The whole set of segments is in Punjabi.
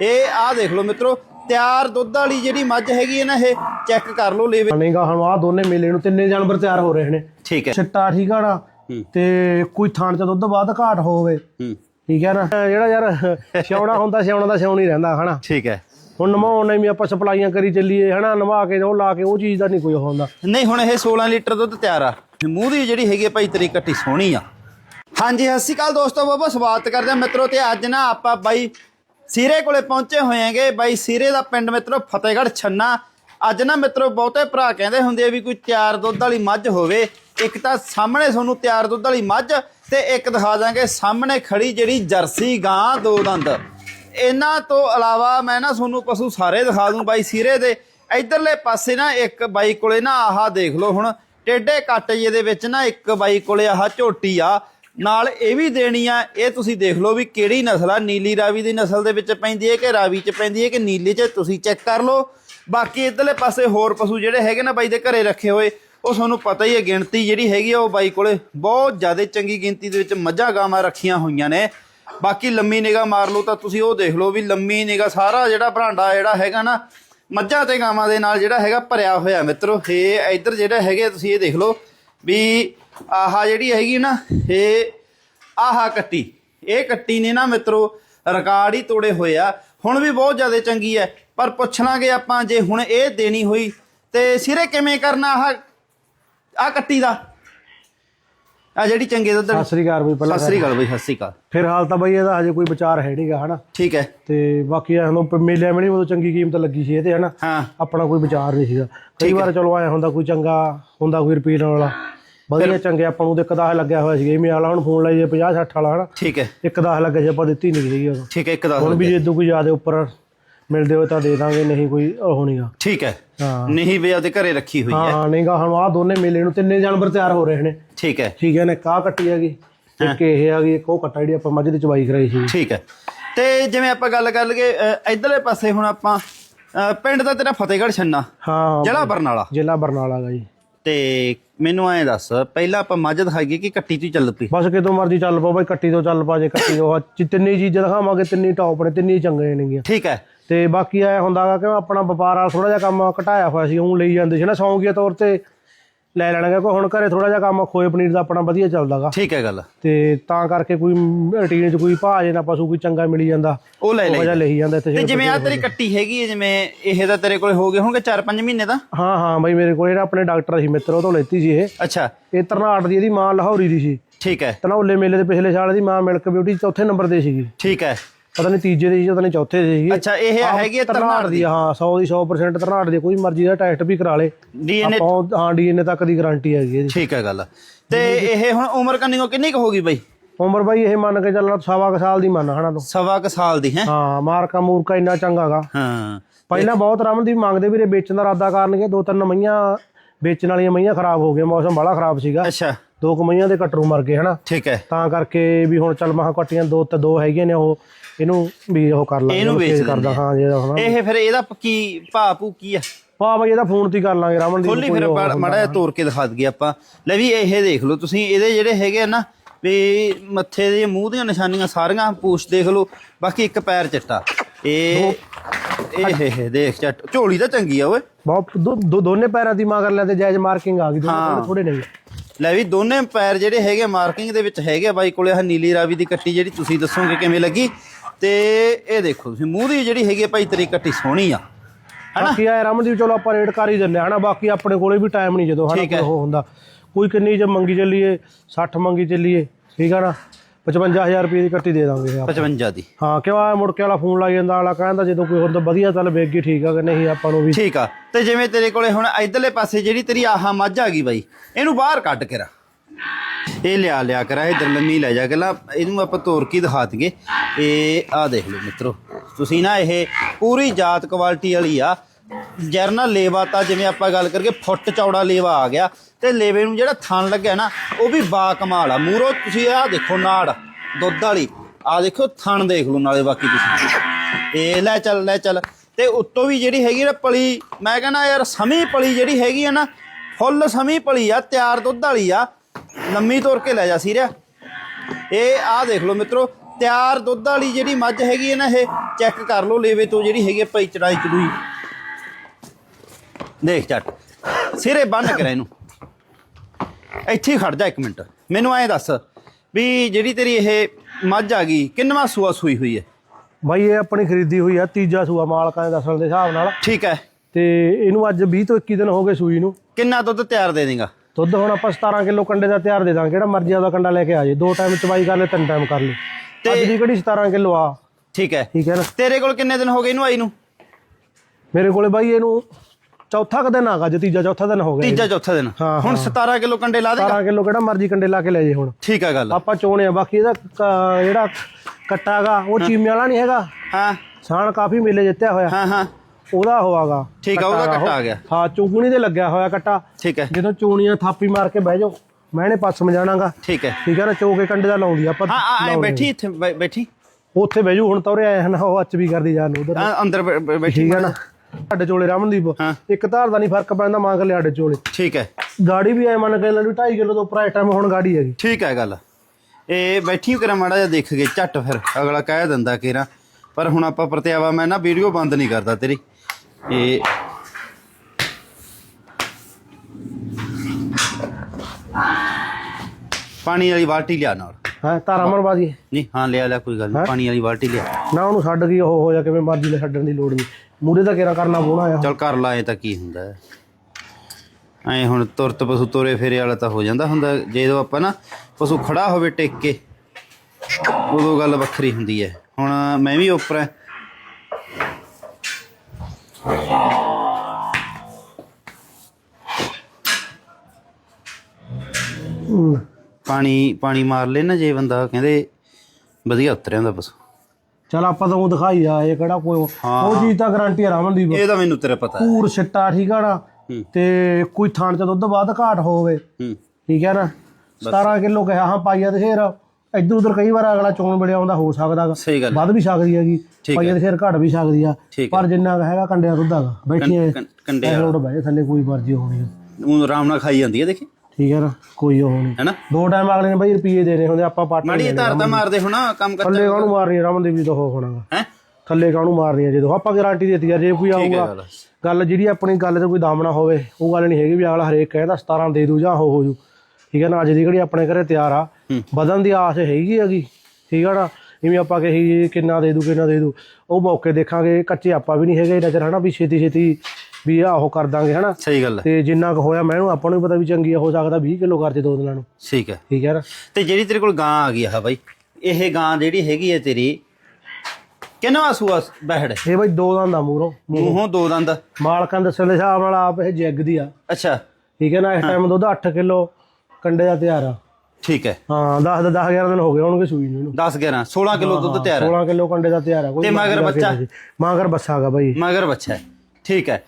ਇਹ ਆਹ ਦੇਖ ਲਓ ਮਿੱਤਰੋ ਤਿਆਰ ਦੁੱਧ ਵਾਲੀ ਜਿਹੜੀ ਮੱਝ ਹੈਗੀ ਹੈ ਨਾ ਇਹ ਚੈੱਕ ਕਰ ਲਓ ਲੇਵੇ। ਨਹੀਂਗਾ ਹੁਣ ਆ ਦੋਨੇ ਮੇਲੇ ਨੂੰ ਤਿੰਨੇ ਜਾਨਵਰ ਤਿਆਰ ਹੋ ਰਹੇ ਨੇ। ਠੀਕ ਹੈ। ਛਿੱਟਾ ਠੀਕ ਆ ਨਾ। ਤੇ ਕੋਈ ਥਾਣ ਚ ਦੁੱਧ ਵੱਧ ਘਾਟ ਹੋਵੇ। ਠੀਕ ਹੈ ਨਾ? ਜਿਹੜਾ ਯਾਰ ਸਿਆਉਣਾ ਹੁੰਦਾ ਸਿਆਉਣਾ ਦਾ ਸਿਆਉਣ ਹੀ ਰਹਿੰਦਾ ਹਨਾ? ਠੀਕ ਹੈ। ਹੁਣ ਨਮਾਉਣ ਨੇ ਵੀ ਆਪਾਂ ਸਪਲਾਈਆਂ ਕਰੀ ਚੱਲੀਏ ਹਨਾ? ਨਵਾ ਕੇ ਉਹ ਲਾ ਕੇ ਉਹ ਚੀਜ਼ ਦਾ ਨਹੀਂ ਕੋਈ ਹੁੰਦਾ। ਨਹੀਂ ਹੁਣ ਇਹ 16 ਲੀਟਰ ਦੁੱਧ ਤਿਆਰ ਆ। ਮੂੰਹ ਦੀ ਜਿਹੜੀ ਹੈਗੀ ਭਾਈ ਤੇਰੀ ਕੱਟੀ ਸੋਹਣੀ ਆ। ਹਾਂਜੀ ਸਤਿ ਸ਼੍ਰੀ ਅਕਾਲ ਦੋਸਤੋ ਬਾਬਾ ਸਵਾਗਤ ਕਰਦੇ ਆ ਮਿੱਤਰੋ ਤੇ ਅੱਜ ਨਾ ਆਪਾਂ ਬਾਈ ਸੀਰੇ ਕੋਲੇ ਪਹੁੰਚੇ ਹੋਏ ਆਂਗੇ ਬਾਈ ਸੀਰੇ ਦਾ ਪਿੰਡ ਮਿੱਤਰੋ ਫਤਿਹਗੜ੍ਹ ਛੰਨਾ। ਅੱਜ ਨਾ ਮਿੱਤਰੋ ਬਹੁਤੇ ਭਰਾ ਕਹਿੰਦੇ ਹੁੰਦੇ ਆ ਵੀ ਕੋਈ ਤਿਆਰ ਦੁੱਧ ਵਾਲੀ ਮੱਝ ਹੋਵੇ। ਇੱਕ ਤਾਂ ਸਾਹਮਣੇ ਤੁਹਾਨੂੰ ਤਿਆਰ ਦੁੱਧ ਵਾਲੀ ਮੱਝ ਤੇ ਇੱਕ ਦਿਖਾ ਦਾਂਗੇ ਸਾਹਮਣੇ ਖੜੀ ਜਿਹੜੀ ਜਰਸੀ ਗਾਂ ਦੋ ਦੰਦ। ਇਹਨਾਂ ਤੋਂ ਇਲਾਵਾ ਮੈਂ ਨਾ ਤੁਹਾਨੂੰ ਪਸ਼ੂ ਸਾਰੇ ਦਿਖਾ ਦੂੰ ਬਾਈ ਸੀਰੇ ਦੇ। ਇਧਰਲੇ ਪਾਸੇ ਨਾ ਇੱਕ ਬਾਈ ਕੋਲੇ ਨਾ ਆਹਾ ਦੇਖ ਲਓ ਹੁਣ। ਟੇਡੇ ਕੱਟ ਜੇ ਦੇ ਵਿੱਚ ਨਾ ਇੱਕ ਬਾਈ ਕੋਲੇ ਆਹ ਝੋਟੀ ਆ। ਨਾਲ ਇਹ ਵੀ ਦੇਣੀ ਆ, ਇਹ ਤੁਸੀਂ ਦੇਖ ਲਓ ਵੀ ਕਿਹੜੀ ਨਸਲ ਆ, ਨੀਲੀ ਰਾਵੀ ਦੀ ਨਸਲ ਦੇ ਵਿੱਚ ਪੈਂਦੀ ਹੈ ਕਿ ਰਾਵੀ ਚ ਪੈਂਦੀ ਹੈ ਕਿ ਨੀਲੀ ਚ, ਤੁਸੀਂ ਚੈੱਕ ਕਰ ਲਓ। ਬਾਕੀ ਇਧਰਲੇ ਪਾਸੇ ਹੋਰ ਪਸ਼ੂ ਜਿਹੜੇ ਹੈਗੇ ਨਾ ਬਾਈ ਦੇ ਘਰੇ ਰੱਖੇ ਹੋਏ, ਉਹ ਤੁਹਾਨੂੰ ਪਤਾ ਹੀ ਹੈ, ਗਿਣਤੀ ਜਿਹੜੀ ਹੈਗੀ ਆ, ਉਹ ਬਾਈ ਕੋਲੇ ਬਹੁਤ ਜ਼ਿਆਦਾ ਚੰਗੀ ਗਿਣਤੀ ਦੇ ਵਿੱਚ ਮੱਝਾਂ ਗਾਵਾਂ ਰੱਖੀਆਂ ਹੋਈਆਂ ਨੇ। ਬਾਕੀ ਲੰਮੀ ਨਿਗਾ ਮਾਰ ਲਓ ਤਾਂ ਤੁਸੀਂ ਉਹ ਦੇਖ ਲਓ ਵੀ ਲੰਮੀ ਨਿਗਾ ਸਾਰਾ ਜਿਹੜਾ ਭਰਾਂਡਾ ਜਿਹੜਾ ਹੈਗਾ ਨਾ, ਮੱਝਾਂ ਤੇ ਗਾਵਾਂ ਦੇ ਨਾਲ ਜਿਹੜਾ ਹੈਗਾ ਭਰਿਆ ਹੋਇਆ ਮਿੱਤਰੋ। ਇਹ ਇੱਧਰ ਜਿਹੜਾ ਹੈਗੇ ਤੁਸੀਂ ਇਹ ਦੇਖ ਲਓ ਵੀ ਆਹ ਜਿਹੜੀ ਹੈਗੀ ਨਾ ਇਹ ਆਹ ਕੱਟੀ। ਇਹ ਕੱਟੀ ਨੇ ਨਾ ਮਿੱਤਰੋ ਰਿਕਾਰਡ ਹੀ ਤੋੜੇ ਹੋਏ ਆ। ਹੁਣ ਵੀ ਬਹੁਤ ਜ਼ਿਆਦਾ ਚੰਗੀ ਹੈ ਪਰ ਪੁੱਛ ਲਾਂਗੇ ਆਪਾਂ ਜੇ ਹੁਣ ਇਹ ਦੇਣੀ ਹੋਈ ਤੇ ਸਿਰੇ ਕਿਵੇਂ ਕਰਨਾ ਆਹ ਆਹ ਕੱਟੀ ਦਾ? ਆ ਜਿਹੜੀ ਚੰਗੇ ਦੁੱਧ ਸਤਿ ਸ੍ਰੀ ਅਕਾਲ ਬਈ ਪਹਿਲਾਂ ਸਤਿ ਸ੍ਰੀ ਅਕਾਲ ਬਈ ਸਤਿ ਸ੍ਰੀ ਅਕਾਲ। ਫਿਰ ਹਾਲ ਤਾਂ ਬਈ ਇਹਦਾ ਹਜੇ ਕੋਈ ਵਿਚਾਰ ਹੈ ਨਹੀਂਗਾ ਹਨਾ? ਠੀਕ ਹੈ ਤੇ ਬਾਕੀ ਇਹ ਹੁਣ ਮੇਲਿਆਂ ਵਿੱਚ ਉਦੋਂ ਚੰਗੀ ਕੀਮਤ ਲੱਗੀ ਸੀ ਇਹ ਤੇ ਹਨਾ? ਆਪਣਾ ਕੋਈ ਵਿਚਾਰ ਨਹੀਂ ਸੀਗਾ। ਕਈ ਵਾਰ ਚਲੋ ਆਇਆ ਹੁੰਦਾ ਕੋਈ ਚੰਗਾ ਹੁੰਦਾ ਕੋਈ ਰਿਪੀਟ ਵਾਲਾ। ਵਧੀਆ ਚੰਗੇ ਆਪਾਂ ਨੂੰ ਤੇ ਇੱਕ ਲੱਗਿਆ ਹੋਇਆ ਸੀਗਾ ਇਹ ਵਾਲਾ ਹੁਣ ਫੋਨ ਲਾਈਏ 50 60 ਵਾਲਾ ਹਨਾ। ਠੀਕ ਹੈ। ਇੱਕ ਦਸ ਲੱਗਿਆ ਜੇ ਆਪਾਂ ਦਿੱਤੀ ਨਹੀਂ ਸੀਗੀ ਉਦੋਂ। ਠੀਕ ਹੈ ਇੱਕ ਦੱਸ ਹੁਣ ਵੀ ਜੇ ਇਦੋਂ ਕੋਈ ਜ਼ਿਆਦਾ ਉੱਪਰ ਮਿਲਦੇ ਹੋ ਤਾਂ ਦੇ ਦਾਂਗੇ ਨਹੀਂ ਕੋਈ ਨਹੀਂਗਾ। ਠੀਕ ਹੈ। ਹਾਂ। ਨਹੀਂ ਵੀ ਆਪਦੇ ਘਰੇ ਰੱਖੀ ਹੋਈ ਹਾਂ। ਹੈ ਨਹੀਂਗਾ ਹੁਣ ਆ ਦੋਨੇ ਮੇਲੇ ਨੂੰ ਤਿੰਨੇ ਜਾਨਵਰ ਤਿਆਰ ਹੋ ਰਹੇ ਨੇ। ਠੀਕ ਹੈ। ਠੀਕ ਹੈ ਨੇ ਕਾਹ ਕੱਟੀ ਹੈਗੀ ਇੱਕ ਇਹ ਹੈਗੀ ਇੱਕ ਉਹ ਕੱਟਾ ਜਿਹੜੀ ਆਪਾਂ ਮੱਝ ਦੀ ਚਵਾਈ ਕਰਾਈ ਸੀ। ਠੀਕ ਹੈ। ਤੇ ਜਿਵੇਂ ਆਪਾਂ ਗੱਲ ਕਰ ਲਈਏ ਇਧਰਲੇ ਪਾਸੇ ਹੁਣ ਆਪਾਂ ਪਿੰਡ ਦਾ ਤੇਰਾ ਫਤਿਹਗੜ੍ਹ ਛੰਨਾ ਹਾਂ ਜ਼ਿਲ੍ਹਾ ਬਰਨਾਲਾ। ਜ਼ਿਲ੍ਹਾ ਬਰਨਾਲਾ ਗਾ ਜੀ। ਤੇ ਮੈਨੂੰ ਐਂ ਦੱਸ ਪਹਿਲਾਂ ਆਪਾਂ ਮੱਝ ਦਿਖਾਈਏ ਕਿ ਕੱਟੀ ਤੋਂ ਹੀ ਚੱਲ ਪਈ। ਬਸ ਕਿਤੋਂ ਮਰਜ਼ੀ ਚੱਲ ਪਾ ਬਾਈ ਕੱਟੀ ਤੋਂ ਚੱਲ ਪਾ ਜੇ ਕੱਟੀ ਤੋਂ ਆਹ ਚੀ- ਤਿੰਨੇ ਚੀਜ਼ਾਂ ਦਿਖਾਵਾਂਗੇ ਤਿੰਨੇ ਟੌਪ ਨੇ ਤਿੰਨੇ ਚੰਗੇ ਨੇਗੀਆਂ। ਠੀਕ ਹੈ। ਤੇ ਬਾਕੀ ਐ ਹੁੰਦਾਗਾ ਕਿ ਆਪਣਾ ਵਪਾਰ ਥੋੜਾ ਜਿਹਾ ਕੰਮ ਘਟਾਇਆ ਹੋਇਆ ਸੀ ਉਹ ਲਈ ਜਾਂਦੇ ਸੀ ਨਾ ਸੌਂਗੀਆ ਤੌਰ ਤੇ ਲੈ ਲੈਣਾ ਕਿ ਹੁਣ ਘਰੇ ਥੋੜਾ ਜਿਹਾ ਕੰਮ ਖੋਏ ਪਨੀਰ ਦਾ ਆਪਣਾ ਵਧੀਆ ਚੱਲਦਾਗਾ। ਠੀਕ ਹੈ ਗੱਲ। ਤੇ ਤਾਂ ਕਰਕੇ ਕੋਈ ਰੂਟੀਨ 'ਚ ਕੋਈ ਭਾਜੇ ਨਾ ਪਸ਼ੂ ਕੋਈ ਚੰਗਾ ਮਿਲੀ ਜਾਂਦਾ ਉਹ ਲੈ ਉਹ ਲਈ। ਜਾਂਦਾ ਇੱਥੇ ਤੇ ਜਿਵੇਂ ਆ ਤੇਰੀ ਕੱਟੀ ਹੈਗੀ ਹੈ ਜਿਵੇਂ ਇਹ ਤਾਂ ਤੇਰੇ ਕੋਲੇ ਹੋ ਗਏ ਹੋਣਗੇ 4-5 ਮਹੀਨੇ ਦਾ ਹਾਂ ਹਾਂ ਬਾਈ ਮੇਰੇ ਕੋਲ ਜਿਹੜਾ ਆਪਣੇ ਡਾਕਟਰ ਸੀ ਮਿੱਤਰ ਉਹ ਤੋਂ ਲੈਤੀ ਸੀ ਇਹ। ਅੱਛਾ। ਇਹ ਤਰਨਾਟ ਦੀ ਇਹਦੀ ਮਾਂ ਲਾਹੌਰੀ ਦੀ ਸੀ। ਠੀਕ ਹੈ। ਤਨੌਲੇ ਮੇਲੇ ਦੇ ਪਿਛਲੇ ਸਾਲ ਦੀ ਮਾਂ ਮਿਲਕ ਬਿਊਟੀ ਚੌਥੇ ਨੰਬਰ ਤੇ ਸੀਗੀ। ਠੀਕ ਹੈ। ਪਤਾ ਨਹੀਂ ਤੀਜੇ ਦੇ ਸੀ ਪਤਾ ਨਹੀਂ ਚੌਥੇ ਦੇ ਸੀਗੀ। ਅੱਛਾ ਇਹ ਹੈਗੀ ਹੈ ਤਰਨਾਟ ਦੀ ਹਾਂ 100 ਦੀ 100% ਤਰਨਾਟ ਦੀ ਕੋਈ ਮਰਜ਼ੀ ਦਾ ਟੈਸਟ ਵੀ ਕਰਾ ਲੇ। ਡੀਐਨਏ ਹਾਂ ਡੀਐਨਏ ਤੱਕ ਦੀ ਗਾਰੰਟੀ ਹੈਗੀ ਇਹਦੀ। ਠੀਕ ਹੈ ਗੱਲ। ਤੇ ਇਹ ਹੁਣ ਉਮਰ ਕੰਨੀ ਕਿੰਨੀ ਕੁ ਹੋਗੀ ਬਈ? ਉਮਰ ਬਾਈ ਇਹ ਮੰਨ ਕੇ ਚੱਲਣਾ ਸਵਾ ਕੁ ਸਾਲ ਦੀ ਮੰਨ ਹਨਾ ਤੂੰ? ਸਵਾ ਕੁ ਸਾਲ ਦੀ ਹੈ? ਹਾਂ ਮਾਰਕਾ ਮੂਰਕਾ ਇੰਨਾ ਚੰਗਾਗਾ ਹਾਂ। ਪਹਿਲਾਂ ਬਹੁਤ ਰਮਨ ਦੀ ਮੰਗਦੇ ਵੀਰੇ ਵੇਚਣ ਦਾ ਇਰਾਦਾ ਕਰਨਗੇ ਦੋ ਤਿੰਨ ਮਈਆਂ ਵੇਚਣ ਵਾਲੀਆਂ ਮਈਆਂ ਖਰਾਬ ਹੋ ਗਈਆਂ ਮੌਸਮ ਬੜਾ ਖਰਾਬ ਸੀਗਾ। ਅੱਛਾ। ਦੋ ਕੁ ਮਈਆਂ ਦੇ ਕਟਰੂ ਮਰ ਗਏ ਹਨਾ? ਠੀਕ ਹੈ। ਤਾਂ ਕਰਕੇ ਵੀ ਹੁਣ ਚੱਲ ਮਹਾ ਕੱਟੀਆਂ ਦੋ ਤੇ ਦੋ ਹੈਗੀਆਂ ਨੇ ਉਹ ਇਹਨੂੰ ਵੀ ਉਹ ਕਰ ਲਾਂਗੇ ਇਹਨੂੰ ਵੇਚ ਕਰਦਾ ਹਾਂ ਜਿਹੜਾ ਹੁਣ ਇਹ ਫਿਰ ਇਹਦਾ ਕੀ ਭਾ ਭੂ ਕੀ ਆ? ਪਾ ਬਈ ਇਹਦਾ ਫੋਨ ਤੇ ਕਰ ਲਾਂਗੇ ਰਮਨ ਦੀ ਖੋਲੀ ਫਿਰ ਮਾੜਾ ਤੋੜ ਕੇ ਦਿਖਾ ਦਈਏ ਆਪਾਂ। ਲੈ ਵੀ ਇਹ ਦੇਖ ਲਓ ਤੁਸੀਂ ਇਹਦੇ ਜਿਹੜੇ ਹੈਗੇ ਆ ਨਾ ਵੀ ਮੱਥੇ ਦੇ ਮੂੰਹ ਦੀਆਂ ਨਿਸ਼ਾਨੀਆਂ ਸਾਰੀਆਂ ਪੂਛ ਦੇਖ ਲਓ ਬਾਕੀ ਇੱਕ ਪੈਰ ਚਿੱਟਾ। ਇਹ ਇਹ ਇਹ ਦੇਖ ਚੱਟ ਝੋਲੀ ਤਾਂ ਚੰਗੀ ਆ ਓਏ। ਬਹੁਤ ਦੋਨੇ ਪੈਰਾਂ ਦੀ ਮਾਂ ਕਰ ਲੈਂਦੇ ਜਾਇਜ਼ ਮਾਰਕਿੰਗ ਆ ਗਈ ਦੋਨੇ ਥੋੜੇ ਨਹੀਂ ਲੈ ਵੀ ਦੋਨੇ ਪੈਰ ਜਿਹੜੇ ਹੈਗੇ ਮਾਰਕਿੰਗ ਦੇ ਵਿੱਚ ਹੈਗੇ ਆ ਬਾਈ ਕੋਲੇ ਆਹ ਨੀਲੀ ਰਾਵੀ ਦੀ ਕੱਟੀ ਜਿਹੜੀ ਤੁਸੀਂ ਦੱਸੋਗੇ ਕਿਵੇਂ ਲੱਗੀ। ਤੇ ਇਹ ਦੇਖੋ ਤੁਸੀਂ ਮੂੰਹ ਦੀ ਜਿਹੜੀ ਹੈਗੀ ਆ ਭਾਈ ਤੇਰੀ ਕੱਟੀ ਸੋਹਣੀ ਆ। ਬਾਕੀ ਆ ਰਮਨ ਦੀ ਚਲੋ ਆਪਾਂ ਰੇਟ ਕਰ ਹੀ ਹਾਂ ਹਨਾ? ਬਾਕੀ ਆਪਣੇ ਕੋਲੇ ਵੀ ਟਾਈਮ ਨਹੀਂ ਜਦੋਂ ਹਨਾ? ਉਹ ਹੁੰਦਾ। ਕੋਈ ਕਿੰਨੀ ਜੇ ਮੰਗੀ ਚੱਲੀਏ 60 ਮੰਗੀ ਚੱਲੀਏ ਠੀਕ ਆ ਨਾ? 55000 ਰੁਪਏ ਦੀ ਕੱਟੀ ਦੇ ਦਾਂਗੇ ਆਪਾਂ। 55 ਦੀ। ਹਾਂ ਕਿਉਂ ਆ ਮੁੜ ਕੇ ਵਾਲਾ ਫੋਨ ਲਾਈ ਜਾਂਦਾ ਵਾਲਾ ਕਹਿੰਦਾ ਜਦੋਂ ਕੋਈ ਹੁੰਦਾ ਵਧੀਆ ਚੱਲ ਵੇਖ ਗਈ ਠੀਕ ਆ ਕਿ ਨਹੀਂ ਆਪਾਂ ਨੂੰ ਵੀ। ਠੀਕ ਆ। ਤੇ ਜਿਵੇਂ ਤੇਰੇ ਕੋਲੇ ਹੁਣ ਇਧਰਲੇ ਪਾਸੇ ਜਿਹੜੀ ਤੇਰੀ ਆਹ ਮੱਝ ਆ ਗਈ ਬਾਈ ਇਹਨੂੰ ਬਾਹਰ ਕੱਢ ਕੇ ਰਾ ਇਹ ਲਿਆ ਲਿਆ ਕਰਾ ਇਧਰ ਲੰਮੀ ਲੈ ਜਾ ਕੇ ਲਾ ਇਹਨੂੰ ਆਪਾਂ ਤੋਰ ਕੇ ਦਿਖਾ ਦਈਏ। ਇਹ ਆ ਦੇਖ ਲਓ ਮਿੱਤਰੋ ਤੁਸੀਂ ਨਾ ਇਹ ਪੂਰੀ ਜਾਤ ਕੁਆਲਿਟੀ ਵਾਲੀ ਆ। ਜਰਨਲ ਲੇਵਾ ਤਾਂ ਜਿਵੇਂ ਆਪਾਂ ਗੱਲ ਕਰਕੇ ਫੁੱਟ ਚੌੜਾ ਲੇਵਾ ਆ ਗਿਆ। ਤੇ ਲੇਵੇ ਨੂੰ ਜਿਹੜਾ ਥਣ ਲੱਗਿਆ ਨਾ, ਉਹ ਵੀ ਬਾ ਕਮਾਲ ਆ। ਮੂਰੋ, ਤੁਸੀਂ ਆਹ ਦੇਖੋ ਨਾੜ, ਦੁੱਧ ਵਾਲੀ। ਆ ਦੇਖੋ, ਥਣ ਦੇਖ ਲਓ ਨਾਲੇ ਬਾਕੀ ਤੁਸੀਂ। ਇਹ ਲੈ ਚੱਲ ਲੈ ਚੱਲ। ਤੇ ਉੱਤੋਂ ਵੀ ਜਿਹੜੀ ਹੈਗੀ ਨਾ ਪਲੀ, ਮੈਂ ਕਹਿੰਦਾ ਯਾਰ ਸਮੀ ਪਲੀ ਜਿਹੜੀ ਹੈਗੀ ਆ ਨਾ, ਫੁੱਲ ਸਮੀ ਪਲੀ ਆ, ਤਿਆਰ ਦੁੱਧ ਵਾਲੀ ਆ। ਲੰਮੀ ਤੋਰ ਕੇ ਲੈ ਜਾ ਸੀਰਿਆ। ਇਹ ਆਹ ਦੇਖ ਲਓ ਮਿੱਤਰੋ, ਤਿਆਰ ਦੁੱਧ ਵਾਲੀ ਜਿਹੜੀ ਮੱਝ ਹੈਗੀ ਹੈ ਨਾ ਇਹ, ਚੈੱਕ ਕਰ ਲਓ ਲੇਵੇ ਤੋਂ ਜਿਹੜੀ ਹੈਗੀ ਹੈ ਭਾਈ ਚੜਾਈ ਚੜੂਈ। ਦੇਖ ਚੱਟ ਸਿਰੇ ਬੰਨ ਕਰ ਇਹਨੂੰ। ਇੱਥੇ ਹੀ ਖੜ ਜਾ ਇੱਕ ਮਿੰਟ। ਮੈਨੂੰ ਐਂ ਦੱਸ ਵੀ ਜਿਹੜੀ ਤੇਰੀ ਇਹ ਮੱਝ ਆ ਗਈ ਕਿੰਨਵਾਂ ਸੂਆ ਸੂਈ ਹੋਈ ਹੈ? ਬਾਈ ਇਹ ਆਪਣੀ ਖਰੀਦੀ ਹੋਈ ਆ ਤੀਜਾ ਸੂਆ ਮਾਲਕਾਂ ਦੇ ਦੱਸਣ ਦੇ ਹਿਸਾਬ ਨਾਲ। ਠੀਕ ਹੈ। ਤੇ ਇਹਨੂੰ ਅੱਜ 20 ਤੋਂ 21 ਦਿਨ ਹੋ ਗਏ ਸੂਈ ਨੂੰ। ਕਿੰਨਾ ਦੁੱਧ ਤਿਆਰ ਦੇ ਦੇਗਾ? ਦੁੱਧ ਹੁਣ ਆਪਾਂ 17 ਕਿਲੋ ਕੰਡੇ ਦਾ ਤਿਆਰ ਦੇ ਦਾਂਗੇ ਜਿਹੜਾ ਮਰਜ਼ੀ ਦਾ ਕੰਡਾ ਲੈ ਕੇ ਆ ਜੇ। ਦੋ ਟਾਈਮ ਚਵਾਈ ਕਰ ਲੈ ਤਿੰਨ ਟਾਈਮ ਕਰ ਲੈ। ਤੇ- ਅੱਜ ਦੀ ਘੜੀ 17 ਕਿਲੋ ਆ? ਠੀਕ ਹੈ। ਠੀਕ ਹੈ ਨਾ? ਤੇਰੇ ਕੋਲ ਕਿੰਨੇ ਦਿਨ ਹੋ ਗਏ ਇਹਨੂੰ ਆਈ ਨੂੰ? ਮੇਰੇ ਕੋਲੇ ਬਾਈ ਇਹਨੂੰ ਚੌਥਾ ਕੁ ਦਿਨ ਆਗਾ ਜੇ ਤੀਜਾ ਚੌਥਾ ਦਿਨ ਹੋ ਗਿਆ ਤੀਜਾ ਚੌਥਾ ਦਿਨ। ਹਾਂ, ਹੁਣ 17 ਕਿਲੋ ਕੰਡੇ ਲਾ ਦੇਗਾ। 17 ਕਿਲੋ ਕਿਹੜਾ ਮਰਜ਼ੀ ਕੰਡੇ ਲਾ ਕੇ ਲੈ ਜੇ ਹੁਣ। ਠੀਕ ਹੈ ਗੱਲ। ਆਪਾਂ ਚੋਣੇ ਆ ਬਾਕੀ ਇਹਦਾ ਕ- ਜਿਹੜਾ ਕੱਟਾ ਹੈਗਾ ਉਹ ਚੀਮੇ ਵਾਲਾ ਨਹੀਂ ਹੈਗਾ। ਹਾਂ। ਸਾਣ ਕਾਫੀ ਮੇਲੇ ਜਿੱਤਿਆ ਹੋਇਆ। ਹਾਂ ਹਾਂ। ਉਹਦਾ ਹੋਆਗਾ ਠੀਕ ਆ, ਉਹਦਾ ਕੱਟਾ ਆ ਗਿਆ। ਹਾਂ ਚੁੰਗਣੀ ਤੇ ਲੱਗਿਆ ਹੋਇਆ ਕੱਟਾ। ਠੀਕ ਹੈ ਜਦੋਂ ਚੋਣੀਆਂ ਥਾਪੀ ਮਾਰ ਕੇ ਬਹਿ ਜਾਓ ਮੈਂ ਇਹਨੇ ਪੱਸ ਮਜਾਣਾਗਾ ਠੀਕ ਹੈ ਠੀਕ ਹੈ ਨਾ ਚੋਕੇ ਕੰਡੇ ਦਾ ਲਾਉਂਦੀ ਆ ਆਪਾਂ ਹਾਂ ਆ ਲਾਉਂਦੇ ਬੈਠੀ ਇੱਥੇ ਬੈ- ਬੈਠੀ। ਉੱਥੇ ਬਹਿ ਜੂ ਹੁਣ ਤੌਰੇ ਆਏ ਹਨ ਉਹ ਅੱਚ ਵੀ ਕਰਦੀ ਜਾਨ ਉਧਰ। ਅੰਦਰ ਬੈ- ਬੈ- ਬੈਠੀ ਠੀਕ ਹੈ ਨਾ। ਸਾਡੇ ਚੋਲੇ ਰਮਨਦੀਪ। ਇੱਕ ਧਾਰ ਦਾ ਨਹੀਂ ਫ਼ਰਕ ਪੈਂਦਾ ਮਾਂ ਕਰ ਲਿਆੜੇ ਚੋਲੇ। ਠੀਕ ਹੈ। ਗਾੜੀ ਵੀ ਐ ਮੰਨ ਕੇ ਲੈ ਵੀ 2.5 ਕਿਲੋ ਤੋਂ ਉੱਪਰ ਇਸ ਟਾਈਮ ਹੁਣ ਗਾੜੀ ਹੈਗੀ। ਠੀਕ ਹੈ ਗੱਲ। ਇਹ ਬੈਠੀ ਕਰਾਂ ਮਾੜਾ ਜਿਹਾ ਦੇਖ ਕੇ ਝੱਟ ਫਿਰ ਅਗਲਾ ਕਹਿ ਦਿੰਦਾ ਕੇਰਾ ਪਰ ਹੁਣ ਆਪਾਂ ਪ੍ਰਤਿਆਵਾ ਮੈਂ ਨਾ ਵੀਡੀਓ ਬੰਦ ਨਹੀਂ ਕਰਦਾ ਤੇਰੀ। ਇਹ ਪਾਣੀ ਵਾਲੀ ਬਾਲਟੀ ਲਿਆ ਨਾਲ। ਹਾਂ ਧਾਰਾ ਮਰਵਾਦੀ ਨਹੀਂ ਹਾਂ ਲਿਆ ਲਿਆ ਕੋਈ ਗੱਲ ਨਹੀਂ ਪਾਣੀ ਵਾਲੀ ਬਾਲਟੀ ਲਿਆ। ਨਾ ਉਹਨੂੰ ਛੱਡ ਗਈ ਉਹ ਹੋ ਜਾ ਕਿਵੇਂ ਮਰਜ਼ੀ ਲੈ ਛੱਡਣ ਦੀ ਲੋੜ ਨਹੀਂ। ਮੂਰੇ ਦਾ ਕੇਰਾ ਕਰਨਾ ਪੋਣਾ ਆ। ਚਲ ਕਰ ਲਾਏ ਤਾਂ ਕੀ ਹੁੰਦਾ ਹੈ। ਐ ਹੁਣ ਤੁਰਤ ਪਸ਼ੂ ਤੋਰੇ ਫੇਰੇ ਵਾਲਾ ਤਾਂ ਹੋ ਜਾਂਦਾ ਹੁੰਦਾ। ਜਦੋਂ ਆਪਾਂ ਨਾ ਪਸ਼ੂ ਖੜਾ ਹੋਵੇ ਟਿਕ ਕੇ ਉਦੋਂ ਗੱਲ ਵੱਖਰੀ ਹੁੰਦੀ ਹੈ। ਹੁਣ ਮੈਂ ਵੀ ਉੱਪਰ ਐ ਹੂੰ। ਪਾਣੀ ਪਾਣੀ ਮਾਰ ਲੈ ਨਾ ਜੇ ਬੰਦਾ ਕਹਿੰਦੇ ਵਧੀਆ ਉਤਰ ਜਾਂਦਾ ਪਸ਼ੂ। ਚੱਲ ਆਪਾਂ ਤਾਂ ਉਹ ਦਿਖਾਈ ਆ ਇਹ ਕਿਹੜਾ ਕੋਈ। ਉਹ ਚੀਜ਼ ਤਾਂ ਗਾਰੰਟੀ ਆ ਰਮਨਦੀਪ। ਇਹ ਤਾਂ ਮੈਨੂੰ ਤੇਰਾ ਪਤਾ ਹੈ। ਪੂਰ ਛਿੱਟਾ ਠੀਕ ਆ ਨਾ। ਤੇ ਕੋਈ ਥਾਣ ਚ ਦੁੱਧ ਵੱਧ ਘਾਟ ਹੋਵੇ। ਠੀਕ ਹੈ ਨਾ। 17 ਕਿਲੋ ਕਿਹਾ ਹਾਂ ਪਾਈਆ ਤੇ ਫੇਰ ਇੱਧਰ ਉਧਰ ਕਈ ਵਾਰ ਅਗਲਾ ਚੋਣ ਬੜਿਆ ਆਉਂਦਾ ਹੋ ਸਕਦਾ ਵੱਧ ਵੀ ਸਕਦੀ ਹੈਗੀ। ਪਾਈਆ ਤੇ ਫੇਰ ਘਟ ਵੀ ਸਕਦੀ ਆ। ਪਰ ਜਿੰਨਾ ਹੈਗਾ ਕੰਡਿਆਂ ਦੁੱਧ ਹੈਗਾ। ਬੈਠੀਆਂ ਕੰ- ਕੰਡੇ ਐ ਰੋਡ ਬਹਿ ਥੱਲੇ ਕੋਈ ਮਰਜ਼ੀ ਹੋਣੀ ਆ। ਉਹ ਆਰਾਮ ਨਾਲ ਖਾਈ ਜਾਂਦੀ ਹੈ ਦੇਖੀ। ਠੀਕ ਹੈ ਨਾ ਕੋਈ ਉਹ ਨਹੀਂ। ਹੈਨਾ? ਦੋ ਟਾਈਮ ਅਗਲੇ ਨੇ ਬਈ ਰੁਪਏ ਦੇਣੇ ਹੁੰਦੇ ਆਪਾਂ ਪਾਟ ਮਾੜੀ ਧਾਰ ਤਾਂ ਮਾਰਦੇ ਹੁਣ ਕੰਮ ਕਰ ਥੱਲੇ ਕਾਹਨੂੰ ਮਾਰਨੀ ਆ, ਰਮਨਦੀਪ ਜੀ ਤੋਂ ਹੋ ਹੋਣਾਗਾ ਹੈ? ਥੱਲੇ ਕਾਹਨੂੰ ਮਾਰਨੀ ਆ ਜਦੋਂ ਆਪਾਂ ਗਾਰੰਟੀ ਦਿੱਤੀ ਆ ਜੇ ਕੋਈ ਆਊਗਾ ਗੱਲ ਜਿਹੜੀ ਆਪਣੀ ਗੱਲ ਤੇ ਕੋਈ ਦਾਮਣਾ ਹੋਵੇ ਉਹ ਗੱਲ ਨਹੀਂ ਹੈਗੀ ਵੀ ਅਗਲਾ ਹਰੇਕ ਕਹਿੰਦਾ 17 ਦੇ ਦੂ ਜਾਂ ਹੋ ਹੋ ਜੂ। ਠੀਕ ਹੈ ਨਾ ਅੱਜ ਦੀ ਘੜੀ ਆਪਣੇ ਘਰੇ ਤਿਆਰ ਆ। ਹੂੰ। ਵਧਣ ਦੀ ਆਸ ਹੈਗੀ ਹੈਗੀ। ਠੀਕ ਹੈ ਨਾ ਜਿਵੇਂ ਆਪਾਂ ਕਹੀ ਕਿੰਨਾ ਦੇ ਦੂ ਕਿੰਨਾ ਦੇ ਦੂ। ਉਹ ਮੌਕੇ ਦੇਖਾਂਗੇ ਕੱਚੇ ਆਪਾਂ ਵੀ ਨਹੀਂ ਹੈਗੇ ਨਜ਼ਰ ਹਨਾ ਵੀ ਛੇਤੀ ਛੇਤੀ ਵੀ ਆਹ ਉਹ ਕਰ ਦਾਂਗੇ ਹਨਾ? ਸਹੀ ਗੱਲ ਹੈ। ਤੇ ਜਿੰਨਾ ਕੁ ਹੋਇਆ ਮੈਨੂੰ ਆਪਾਂ ਨੂੰ ਵੀ ਪਤਾ ਵੀ ਚੰਗੀ ਆ, ਹੋ ਸਕਦਾ 20 ਕਿਲੋ ਕਰ ਦੋ ਦਿਨਾਂ ਨੂੰ। ਠੀਕ ਹੈ। ਠੀਕ ਹੈ ਨਾ? ਤੇ ਜਿਹੜੀ ਤੇਰੇ ਕੋਲ ਗਾਂ ਆ ਗਈ ਆ ਬਾਈ ਇਹ ਗਾਂ ਜਿਹੜੀ ਹੈਗੀ ਹੈ ਤੇਰੀ ਕਿੰਨਾ ਸੂਆ ਬਹਿੜ ਇਹ ਬਈ ਦੋ ਦੰਦ ਆ ਮੂਰੋਂ ਮੂੰਹੋਂ ਦੋ ਦੰਦ। ਮਾਲਕਾਂ ਦੇ ਦੱਸਣ ਦੇ ਹਿਸਾਬ ਨਾਲ ਆਪ ਇਹ ਜੈਗ ਦੀ ਆ। ਅੱਛਾ। ਠੀਕ ਹੈ ਨਾ ਇਸ ਟਾਈਮ ਦੁੱਧ 8 ਕਿਲੋ ਕੰਡੇ ਦਾ ਤਿਆਰ ਆ। ਠੀਕ ਹੈ। ਹਾਂ 10 10 11 ਦਿਨ ਹੋ ਗਏ ਹੋਣਗੇ ਸੂਈ ਨੂੰ ਇਹਨੂੰ। 10 11 16 ਕਿਲੋ ਦੁੱਧ ਤਿਆਰ ਹੈ 16 ਕਿਲੋ ਕੰਡੇ ਦਾ ਤਿਆਰ ਆ ਕੋਈ ਤੇ ਮਗਰ ਬੱਚਾ? ਮਗਰ ਬੱਸਾ ਹੈਗਾ ਬਾਈ। ਮਗਰ ਬੱਚਾ ਹੈ। ਠੀਕ ਹੈ।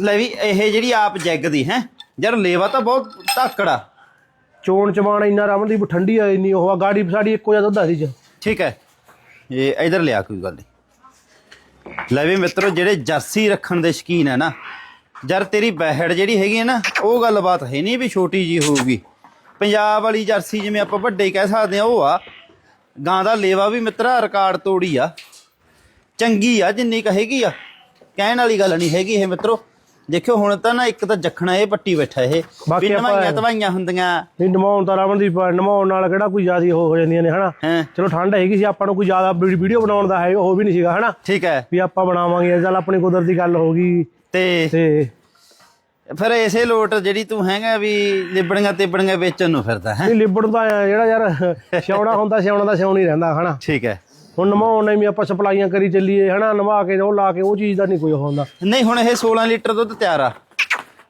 ਲੈ ਵੀ ਇਹ ਜਿਹੜੀ ਆਪ ਜੈਗ ਦੀ ਹੈ ਯਾਰ ਲੇਵਾ ਤਾਂ ਬਹੁਤ ਧਾਕੜਾ ਚੋਣ ਚਮਾਣ ਇੰਨਾ ਰਮਨਦੀਪ ਠੰਡੀ ਆ ਇੰਨੀ ਉਹ ਆ ਗਾੜੀ ਸਾਡੀ ਇੱਕੋ ਜਿਹਾ ਦੁੱਧ ਆ ਸੀ ਚ। ਠੀਕ ਹੈ ਇਹ ਇਧਰ ਲਿਆ ਕੋਈ ਗੱਲ ਨਹੀਂ। ਲੈ ਵੀ ਮਿੱਤਰੋ ਜਿਹੜੇ ਜਰਸੀ ਰੱਖਣ ਦੇ ਸ਼ਕੀਨ ਹੈ ਨਾ ਜਰ ਤੇਰੀ ਬਹਿੜ ਜਿਹੜੀ ਹੈਗੀ ਹੈ ਨਾ ਉਹ ਗੱਲਬਾਤ ਹੈ ਨਹੀਂ ਵੀ ਛੋਟੀ ਜੀ ਹੋਊਗੀ। ਪੰਜਾਬ ਵਾਲੀ ਜਰਸੀ ਜਿਵੇਂ ਆਪਾਂ ਵੱਡੇ ਕਹਿ ਸਕਦੇ ਆ ਉਹ ਆ। ਗਾਂ ਦਾ ਲੇਵਾ ਵੀ ਮਿੱਤਰਾ ਰਿਕਾਰਡ ਤੋੜੀ ਆ। ਚੰਗੀ ਆ ਜਿੰਨੀ ਕਹੇਗੀ ਆ। ਕਹਿਣ ਵਾਲੀ ਗੱਲ ਨਹੀਂ ਹੈਗੀ ਇਹ ਮਿੱਤਰੋ। ਦੇਖਿਓ ਹੁਣ ਤਾਂ ਨਾ ਇੱਕ ਤਾਂ ਜਖਣਾ ਇਹ ਪੱਟੀ ਬੈਠਾ ਇਹ। ਬਾਕੀ ਵੀ ਆਪਾਂ- ਨਵਾਈਆਂ ਤਵਾਈਆਂ ਹੁੰਦੀਆਂ। ਨਹੀਂ ਨਮਾਉਣ ਤਾਂ ਰਮਨਦੀਪ ਨਮਾਉਣ ਨਾਲ ਕਿਹੜਾ ਕੋਈ ਜ਼ਿਆਦਾ ਹੋ ਹੋ ਜਾਂਦੀਆਂ ਨੇ ਹਨਾ? ਹੈ। ਚਲੋ ਠੰਡ ਹੈਗੀ ਸੀ ਆਪਾਂ ਨੂੰ ਕੋਈ ਜ਼ਿਆਦਾ ਵੀਡੀਓ ਬਣਾਉਣ ਦਾ ਹੈ ਉਹ ਵੀ ਨਹੀਂ ਸੀਗਾ ਹਨਾ? ਠੀਕ ਹੈ। ਵੀ ਆਪਾਂ ਬਣਾਵਾਂਗੇ ਚੱਲ ਆਪਣੀ ਕੁਦਰਤ ਦੀ ਗੱਲ ਹੋ ਗਈ। ਤੇ ਤੇ ਫਿਰ ਇਸੇ ਲੋਟ ਜਿਹੜੀ ਤੂੰ ਹੈਗਾ ਵੀ ਲਿਬੜੀਆਂ ਤਿਬੜੀਆਂ ਵੇਚਣ ਨੂੰ ਫਿਰਦਾ ਹੈ? ਨਹੀਂ ਲਿਬੜ ਦਾ ਜਿਹੜਾ ਯਾਰ ਸਿਆਉਣਾ ਹੁੰਦਾ ਸਿਆਉਣਾ ਦਾ ਸਿਆਉਣ ਹੀ ਰਹਿੰਦਾ ਹਨਾ? ਠੀਕ ਹੈ। ਹੁਣ ਨਮਾਉਣ ਨਹੀਂ ਵੀ ਆਪਾਂ ਸਪਲਾਈਆਂ ਕਰੀ ਚੱਲੀਏ ਹਨਾ ਨਵਾ ਕੇ ਉਹ ਲਾ ਕੇ ਉਹ ਚੀਜ਼ ਦਾ ਨਹੀਂ ਕੋਈ ਹੁੰਦਾ। ਨਹੀਂ ਹੁਣ ਇਹ 16 ਲੀਟਰ ਦੁੱਧ ਤਿਆਰ ਆ।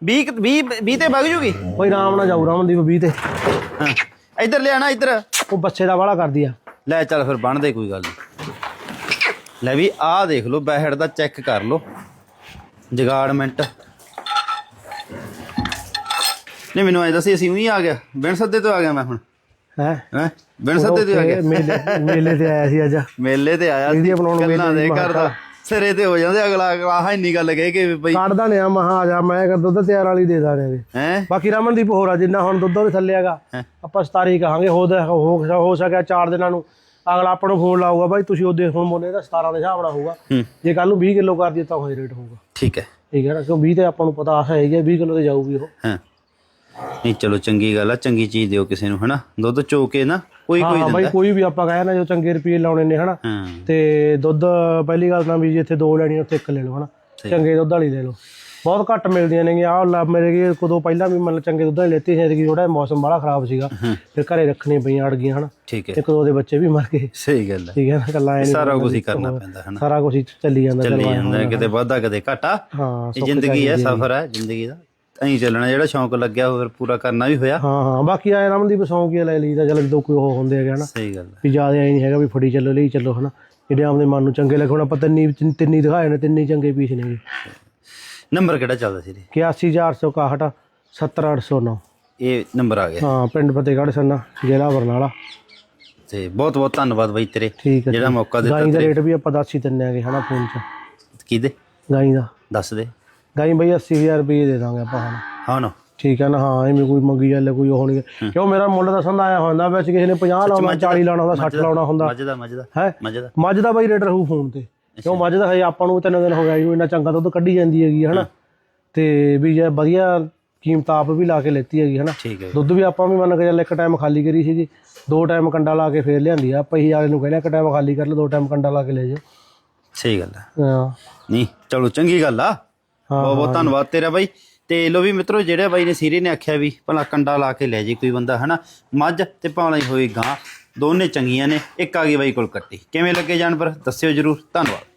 20 20 20 ਤੇ ਵਗ ਜੂਗੀ? ਕੋਈ ਆਰਾਮ ਨਾਲ ਜਾਊ ਰਮਨਦੀਪ 20 ਤੇ। ਹਾਂ। ਇੱਧਰ ਲਿਆਣਾ ਇੱਧਰ। ਉਹ ਬੱਚੇ ਦਾ ਵਾਲਾ ਕਰਦੀ ਆ। ਲੈ ਚੱਲ ਫਿਰ ਬਣ ਦੇ ਕੋਈ ਗੱਲ ਨਹੀਂ। ਲੈ ਵੀ ਆਹ ਦੇਖ ਲਓ ਬੈਹੜ ਦਾ ਚੈੱਕ ਕਰ ਲਓ। ਜਗਾੜਮੈਂਟ ਨਹੀਂ ਮੈਨੂੰ ਐ ਦੱਸੀ ਅਸੀਂ ਉਹੀ ਆ ਗਿਆ। ਬਿਨ ਸੱਦੇ ਤੋਂ ਆ ਗਿਆ ਮੈਂ ਹੁਣ। ਹੈ? ਹੈ? ਬਿਨ ਸੱਦੇ ਤੋਂ ਆ ਗਿਆ। ਮੇਲੇ ਮੇਲੇ ਤੇ ਆਇਆ ਸੀ ਅੱਜ। ਮੇਲੇ ਤੇ ਆਇਆ ਵੇਲੇ ਗੱਲਾਂ ਦੇ ਦੀ ਕਰਦਾ ਸਿਰੇ ਤੇ ਹੋ ਜਾਂਦੇ। ਅਗਲਾ ਆਹ ਇੰਨੀ ਗੱਲ ਕਹੇ ਕਿ ਬਈ ਕੱਢਦਾ ਨੇ ਆ ਮਹਾ ਆ ਜਾ ਮੈਂ ਕਰ ਦੁੱਧ ਤਿਆਰ ਵਾਲੀ ਦੇ ਦਾਂ ਨੇ ਹੈ? ਬਾਕੀ ਰਮਨਦੀਪ ਹੋਰ ਆ ਜਿੰਨਾ ਹੁਣ ਦੁੱਧ ਉਹਦੇ ਥੱਲੇ ਹੈਗਾ। ਆਪਾਂ 17 ਹੀ ਕਹਾਂਗੇ ਹੋ ਦਾ- ਹੋ ਹੋ ਸਕਿਆ 4 ਦਿਨਾਂ ਨੂੰ। ਅਗਲਾ ਆਪਾਂ ਨੂੰ ਫੋਨ ਲਾਊਗਾ ਬਾਈ ਤੁਸੀਂ ਉਹਦੇ ਹੁਣ ਮੁੱਲ ਇਹਦਾ 17 ਦੇ ਹਿਸਾਬ ਨਾਲ ਹੋਊਗਾ। ਜੇ ਕੱਲ ਨੂੰ 20 ਕਿਲੋ ਕਰ ਦਿੱਤਾ ਹੋਏ ਰੇਟ ਹੋਊਗਾ। ਠੀਕ ਹੈ। ਠੀਕ ਹੈ ਨਾ? ਕਿਉਂ 20 ਤੇ ਆਪਾਂ ਨੂੰ ਪਤਾ ਹੈ 20 ਕਿਲੋ ਤੇ ਜਾਊਗੀ ਉਹ। ਹਾਂ। ਨਹੀਂ ਚਲੋ ਚੰਗੀ ਗੱਲ ਆ ਚੰਗੀ ਚੀਜ਼ ਦਿਓ ਕਿਸੇ ਨੂੰ ਹਨਾ? ਦੁੱਧ ਚੋ ਕੇ ਨਾ ਕੋਈ ਕੋਈ ਹਾਂ ਬਾਈ ਦਿੰਦਾ ਕੋਈ ਵੀ ਆਪਾਂ ਕਹੇ ਨਾ ਜੋ ਚੰਗੇ ਰੁਪਏ ਲਾਉਣੇ ਨੇ ਹਨਾ? ਹਾਂ। ਤੇ ਦੁੱਧ ਪਹਿਲੀ ਗੱਲ ਤਾਂ ਵੀ ਜੇ ਇੱਥੇ ਦੋ ਲੈਣੀਆਂ ਉੱਥੇ ਇੱਕ ਲੈ ਲਓ ਹਨਾ? ਚੰਗੇ ਦੁੱਧ ਵਾਲੀ ਲੈ ਲਓ। ਬਹੁਤ ਘੱਟ ਮਿਲਦੀਆਂ ਨੇ ਆਹ ਲਾ ਮੇਰੇ ਕੀ ਕਦੋਂ ਪਹਿਲਾਂ ਵੀ ਮਤਲਬ ਚੰਗੇ ਦੁੱਧ ਵਾਲੀ ਲੈਤੀ ਸੀ ਕਿ ਥੋੜਾ ਮੌਸਮ ਬੜਾ ਖਰਾਬ ਸੀਗਾ। ਫਿਰ ਘਰੇ ਰੱਖਣੀਆਂ ਪਈਆਂ ਅੜ ਗਈਆਂ ਹਨਾ? ਠੀਕ ਹੈ। ਇੱਕ ਦੋ ਦੇ ਬੱਚੇ ਵੀ ਮਰ ਗਏ। ਸਹੀ ਗੱਲ ਹੈ। ਠੀਕ ਹੈ ਨਾ ਕੱਲਾ ਐ ਸਾਰਾ ਕੁਝ ਹੀ ਕਰਨਾ ਪੈਂਦਾ ਹਨਾ? ਸਾਰਾ ਕੁਝ ਚੱਲੀ ਜਾਂਦਾ ਚੱਲੀ ਚਲੋ ਜਾਂਦਾ ਕਿਤੇ ਵਾਧਾ ਕਦੇ ਘਾਟਾ। ਹਾਂ ਇਹ ਜ਼ਿੰਦਗੀ ਹੈ। ਸਫ਼ਰ ਹੈ ਜ਼ਿੰਦਗੀ ਦਾ। ਐਂ ਚੱਲਣਾ ਜਿਹੜਾ ਸ਼ੌਂਕ ਲੱਗਿਆ ਉਹ ਫਿਰ ਪੂਰਾ ਕਰਨਾ ਵੀ ਹੋਇਆ। ਹਾਂ ਹਾਂ ਬਾਕੀ ਆਏ ਰਮਨਦੀਪ ਸੌਂ ਕੀ ਲੈ ਲਈਦਾ ਚਲ ਜਦੋਂ ਕੋਈ ਉਹ ਹੁੰਦੇ ਹੈਗੇ ਹਨਾ। ਸਹੀ ਗੱਲ ਹੈ ਵੀ ਜ਼ਿਆਦਾ ਐ ਨਹੀਂ ਹੈਗਾ ਵੀ ਫੜੀ ਚੱਲੋ ਲਈ ਚੱਲੋ ਹਨਾ। ਜਿਹੜੇ ਆਪਦੇ ਮਨ ਨੂੰ ਚੰਗੇ ਲੱਗਣ ਆਪਾਂ ਤਿੰਨੀ ਤਿੰਨੀ ਦਿਖਾਏ ਨੇ ਤਿੰਨੀ ਚੰਗੇ ਪੀਸ ਨੇਗੇ ਨੰਬਰ ਕਿਹੜਾ ਚੱਲਦਾ ਸੀ ਜੀ 81461 70809 ਇਹ ਨੰਬਰ ਆ ਗਿਆ। ਹਾਂ ਪਿੰਡ ਫਤਿਹਗੜ੍ਹ ਸੰਨਾ ਜ਼ਿਲ੍ਹਾ ਬਰਨਾਲਾ। ਤੇ ਬਹੁਤ ਬਹੁਤ ਧੰਨਵਾਦ ਬਾਈ ਤੇਰੇ ਹੈ ਜਿਹੜਾ ਮੌਕਾ ਦਿੱਤਾ ਗਾਈ ਦਾ ਰੇਟ ਵੀ ਆਪਾਂ ਦੱਸ ਹੀ ਦਿੰਨੇ ਆਗੇ ਹਨਾ ਫੋਨ 'ਚ। ਕਿਹਦੇ? ਗਾਈ ਦਾ। ਦੱਸ ਦੇ। ਗਾਈ ਬਈ 80000 ਰੁਪਏ ਦੇ ਦਾਂਗੇ ਆਪਾਂ ਹੁਣ। ਹਾਂ ਨਾ। ਠੀਕ ਹੈ ਨਾ ਹਾਂ ਐਵੇਂ ਕੋਈ ਮੰਗੀ ਜਾਂਦਾ ਕੋਈ ਉਹ ਨਹੀਂ। ਕਿਉਂ ਮੇਰਾ ਮੁੱਲ ਦਾ ਸੰਦਾ ਆਇਆ ਹੁੰਦਾ ਵਿੱਚ ਕਿਸੇ ਨੇ 50 ਲਾਉਣਾ 40 ਲਾਉਣਾ ਹੁੰਦਾ 60 ਲਾਉਣਾ ਹੁੰਦਾ। ਮੱਝ ਦਾ ਮੱਝ ਦਾ ਹੈ? ਮੱਝ ਦਾ। ਬਈ ਰੇਟ ਰਹੂ ਫੋਨ ਤੇ। ਕਿਉਂ ਮੱਝ ਦਾ ਹਜੇ ਆਪਾਂ ਨੂੰ ਤਿੰਨ ਦਿਨ ਹੋ ਗਿਆ ਜੀ ਇੰਨਾ ਚੰਗਾ ਦੁੱਧ ਕੱਢੀ ਜਾਂਦੀ ਹੈਗੀ ਹਨਾ ਤੇ ਵੀ ਜੇ ਵਧੀਆ ਕੀਮਤ ਆਪ ਵੀ ਲਾ ਕੇ ਲੈਤੀ ਹੈਗੀ ਹਨਾ ਦੁੱਧ ਵੀ ਆਪਾਂ ਵੀ ਮੰਨ ਕੇ ਚੱਲ ਇੱਕ ਟਾਈਮ ਖਾਲੀ ਕਰੀ ਸੀਗੀ ਦੋ ਟਾਈਮ ਕੰਡਾ ਲਾ ਕੇ ਫੇਰ ਲਿਆਂਦੀ ਆ। ਪਈ ਵਾਲੇ ਨੂੰ ਕਹਿੰਦੇ ਇੱਕ ਟਾਈਮ ਖਾਲੀ ਕਰ ਲੈ ਦੋ ਟਾਈਮ ਕੰਡਾ ਲਾ ਕੇ ਲੈ ਜਾਓ। ਸਹੀ ਗੱਲ ਹੈ। ਹਾਂ। ਨਹੀਂ ਚਲੋ ਚੰਗੀ ਗੱਲ ਆ। ਬਹੁਤ ਬਹੁਤ ਧੰਨਵਾਦ ਤੇਰਾ ਬਾਈ। ਤੇ ਲੋ ਵੀ ਮਿੱਤਰੋ ਜਿਹੜੇ ਬਾਈ ਨੇ ਸੀਰੇ ਨੇ ਆਖਿਆ ਵੀ ਭਲਾ ਕੰਡਾ ਲਾ ਕੇ ਲੈ ਜੇ ਕੋਈ ਬੰਦਾ ਹਨਾ? ਮੱਝ ਤੇ ਪਾਉਣਾ ਹੀ ਹੋਈ ਗਾਂ ਦੋਨੇ ਚੰਗੀਆਂ ਨੇ ਇੱਕ ਆ ਗਈ ਬਾਈ ਕੋਲ ਕੱਟੀ ਕਿਵੇਂ ਲੱਗੇ ਜਾਨਵਰ? ਦੱਸਿਓ ਜਰੂਰ। ਧੰਨਵਾਦ।